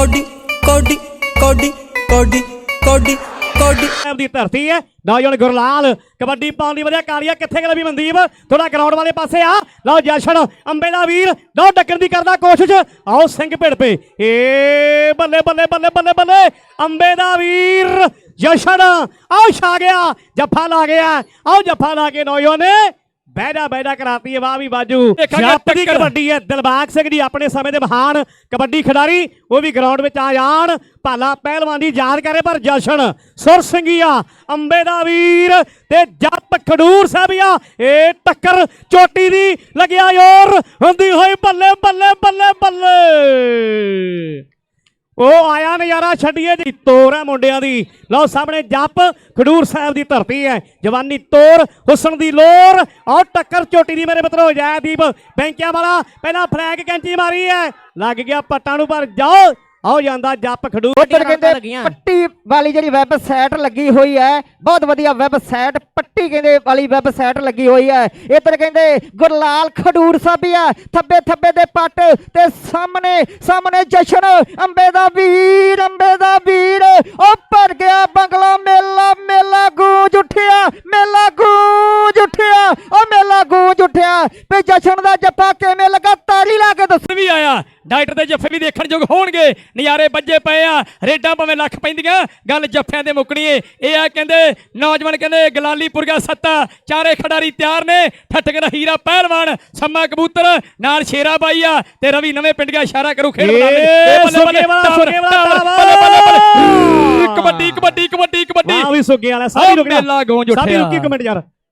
Cody ਕੋਡੀ ਕੋਡੀ ਕੋਡੀ ਕੋਡੀ ਕੋਡੀ। ਪੰਜਾਬ ਦੀ ਧਰਤੀ ਹੈ। ਨੌਜਵਾਨ ਗੁਰਲਾਲ, ਕਬੱਡੀ ਪਾਉਣ ਦੀ ਵਧੀਆ ਕਾਲੀਆ ਕਿੱਥੇ ਗਲਾ ਵੀ ਮਨਦੀਪ? ਥੋੜਾ ਗਰਾਊਂਡ ਵਾਲੇ ਪਾਸੇ ਆ। ਲਓ ਜਸ਼ਨ, ਅੰਬੇ ਦਾ ਵੀਰ, ਲਓ ਡੱਕਣ ਦੀ ਕਰਦਾ ਕੋਸ਼ਿਸ਼। ਆਓ ਸਿੰਘ ਭਿੜ ਪੇ। ਏ ਬੱਲੇ ਬੱਲੇ ਬੱਲੇ ਬੱਲੇ ਬੱਲੇ। ਅੰਬੇ ਦਾ ਵੀਰ, ਜਸ਼ਨ। ਆਓ ਛਾ ਗਿਆ, ਜੱਫਾ ਲਾ ਗਿਆ। ਆਓ ਜੱਫਾ ਲਾ ਕੇ ਨੌਜਵਾਨ। ਬੈਦਾ ਬੈਦਾ ਕਰਾਤੀ ਹੈ ਵਾਹ ਵੀ ਬਾਜੂ। ਜੱਪ ਦੀ। ਕਬੱਡੀ ਹੈ ਦਿਲਬਾਗ ਸਿੰਘ ਜੀ ਆਪਣੇ ਸਮੇਂ ਦੇ ਮਹਾਨ ਕਬੱਡੀ ਖਿਡਾਰੀ ਉਹ ਵੀ ਗਰਾਊਂਡ ਵਿੱਚ ਆ ਜਾਣ। ਭਾਲਾ ਪਹਿਲਵਾਨ ਦੀ ਯਾਦ ਕਰੇ ਪਰ ਜਸ਼ਨ। ਸੁਰ ਸਿੰਘੀਆ ਅੰਬੇ ਦਾ ਵੀਰ ਤੇ ਜੱਪ ਖਡੂਰ ਸਾਹਿਬੀਆ ਇਹ ਟੱਕਰ ਚੋਟੀ ਦੀ ਲੱਗਿਆ ਯੋਰ ਹੁੰਦੀ ਹੋਈ ਬੱਲੇ ਬੱਲੇ ਬੱਲੇ ਬੱਲੇ। ਉਹ ਆਇਆ ਛੱਡੀਏ ਜੀ, ਤੋਰ ਹੈ ਮੁੰਡਿਆਂ ਦੀ। ਲਓ ਸਾਹਮਣੇ ਜੱਪ, ਖਡੂਰ ਸਾਹਿਬ ਦੀ ਧਰਤੀ ਹੈ। ਜਵਾਨੀ ਤੋਰ, ਹੁਸਨ ਦੀ ਲੋਰ। ਔਰ ਟੱਕਰ ਚੋਟੀ ਦੀ ਮੇਰੇ ਮਿੱਤਰੋ, ਜੈਦੀਪ ਬੈਂਕਿਆਂ ਵਾਲਾ, ਪਹਿਲਾਂ ਫਲੈਗ ਕੈਂਚੀ ਮਾਰੀ ਹੈ। ਲੱਗ ਗਿਆ ਪੱਟਾਂ ਨੂੰ, ਪਰ ਜਾਓ। ਆਓ ਜਾਂਦਾ ਜੱਪ ਖਡੂਰ ਉੱਧਰ ਕਹਿੰਦੇ ਪੱਟੀ ਵਾਲੀ ਜਿਹੜੀ ਵੈਬਸਾਈਟ ਲੱਗੀ ਹੋਈ ਹੈ ਬਹੁਤ ਵਧੀਆ ਵੈਬਸਾਈਟ ਪੱਟੀ ਕਹਿੰਦੇ ਵਾਲੀ ਵੈਬਸਾਈਟ ਲੱਗੀ ਹੋਈ ਹੈ। ਇੱਧਰ ਕਹਿੰਦੇ ਗੁਰਲਾਲ ਖਡੂਰ ਸਾਹਿਬੀਆ ਥੱਬੇ ਥੱਬੇ ਦੇ ਪੱਟ ਤੇ ਸਾਹਮਣੇ ਸਾਹਮਣੇ ਜਸ਼ਨ ਅੰਬੇ ਦਾ ਵੀਰ ਅੰਬੇ ਦਾ ਵੀਰ ਗੂੰਜ ਉੱਠਿਆ ਵੀ ਜਸ਼ਨ ਦਾ ਜੱਫਾ ਕਿਵੇਂ ਲੱਗਾ ਤਾਲੀ ਲਾ ਕੇ ਦੱਸੋ। ਵੀ ਆਇਆ। ਡਾਕਟਰ ਦੇ ਜੱਫੇ ਵੀ ਦੇਖਣ ਯੋਗ ਹੋਣਗੇ। ਨਜ਼ਾਰੇ ਵੱਜੇ ਪਏ ਆ। ਰੇਡਾਂ ਭਾਵੇਂ ਲੱਖ ਪੈਂਦੀਆਂ। ਗੱਲ ਜੱਫਿਆਂ ਦੇ ਮੁੱਕਣੀਏ। ਇਹ ਆ ਕਹਿੰਦੇ ਨੌਜਵਾਨ ਕਹਿੰਦੇ ਗਲਾਲੀਪੁਰ ਦਾ ਸੱਤਾ। ਚਾਰੇ ਖਿਡਾਰੀ ਤਿਆਰ ਨੇ। ਠੱਟਕ ਦਾ ਹੀਰਾ ਪਹਿਲਵਾਨ ਸੰਮਾ ਕਬੂਤਰ ਨਾਲ ਸ਼ੇਰਾ ਬਾਈ ਆ। ਤੇ ਰਵੀ ਨਵੇਂ ਪਿੰਡ ਦਾ ਇਸ਼ਾਰਾ ਕਰੂ ਖੇਡ ਏ, ਬਣਾ ਲੈ ਬੱਲੇ ਬੱਲੇ ਬੱਲੇ ਵਾਹ। ਕਬੱਡੀ ਕਬੱਡੀ ਕਬੱਡੀ। ਕਬੱਡੀ ਵਾਹ ਵੀ ਸੁੱਗੇ ਵਾਲਾ ਸਾਰੀ ਉਹ ਰੁਕ ਜਾ। ਮੇਲਾ ਗੂੰਜ ਸਾਰੀ ਉੱਠਿਆ। ਰੁਕੀ ਕਮੈਂਟ ਯਾਰ